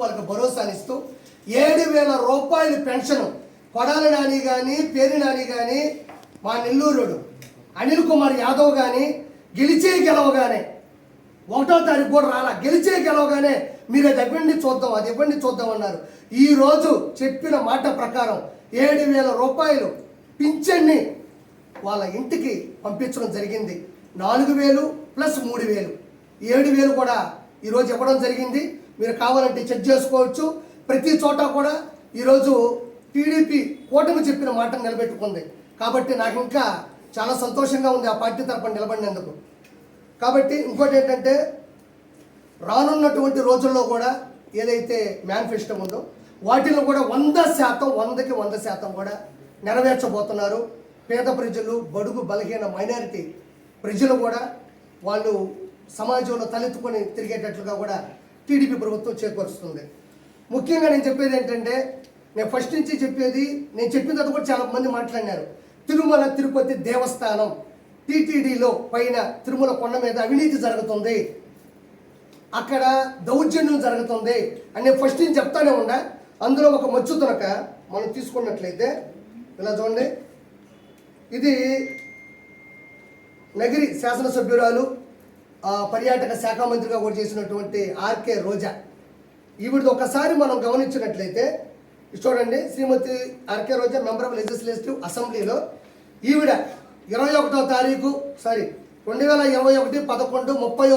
వాళ్ళకి భరోసానిస్తూ ఏడు వేల రూపాయలు పెన్షన్ కొడాలి నాని కానీ పేరు నాని కానీ మా నెల్లూరుడు అనిల్ కుమార్ యాదవ్ కానీ గెలిచే గెలవగానే ఒకటో తారీఖు కూడా రాలా. గెలిచే గెలవగానే మీరు అది ఇవ్వండి చూద్దాం అది ఇవ్వండి చూద్దాం అన్నారు. ఈ రోజు చెప్పిన మాట ప్రకారం ఏడు వేల రూపాయలు పింఛన్ని వాళ్ళ ఇంటికి పంపించడం జరిగింది. నాలుగు వేలు ప్లస్ మూడు వేలు. ఏడు వేలు కూడా ఈరోజు ఇవ్వడం జరిగింది. మీరు కావాలంటే చెక్ చేసుకోవచ్చు. ప్రతి చోట కూడా ఈరోజు టీడీపీ కూటమి చెప్పిన మాట నిలబెట్టుకుంది. కాబట్టి నాకు ఇంకా చాలా సంతోషంగా ఉంది ఆ పార్టీ తరపున నిలబడినందుకు. కాబట్టి ఇంకోటి ఏంటంటే రానున్నటువంటి రోజుల్లో కూడా ఏదైతే మేనిఫెస్టో ఉందో వాటిలో కూడా వంద శాతం వందకి వంద శాతం కూడా నెరవేర్చబోతున్నారు. పేద ప్రజలు బడుగు బలహీన మైనారిటీ ప్రజలు కూడా వాళ్ళు సమాజంలో తలెత్తుకొని తిరిగేటట్లుగా కూడా టీడీపీ ప్రభుత్వం చేకూరుస్తుంది. ముఖ్యంగా నేను చెప్పేది ఏంటంటే నేను ఫస్ట్ నుంచి చెప్పేది నేను చెప్పిన తర్వాత కూడా చాలా మంది మాట్లాడినారు. తిరుమల తిరుపతి దేవస్థానం టీటీడీలో పైన తిరుమల కొండ మీద అవినీతి జరుగుతుంది. అక్కడ దౌర్జన్యం జరుగుతుంది అని నేను ఫస్ట్ నుంచి చెప్తానే ఉన్నా. అందులో ఒక మచ్చు తునక మనం తీసుకున్నట్లయితే ఇలా చూడండి. ఇది నగిరి శాసనసభ్యురాలు పర్యాటక శాఖ మంత్రిగా కూడా చేసినటువంటి ఆర్కే రోజా. ఈవిడ ఒకసారి మనం గమనించినట్లయితే చూడండి Shrimati R K Roja member of legislative అసెంబ్లీలో ఈవిడ ఇరవై ఒకటో తారీఖు సారీ రెండు వేల ఇరవై ఒకటి పదకొండు ముప్పై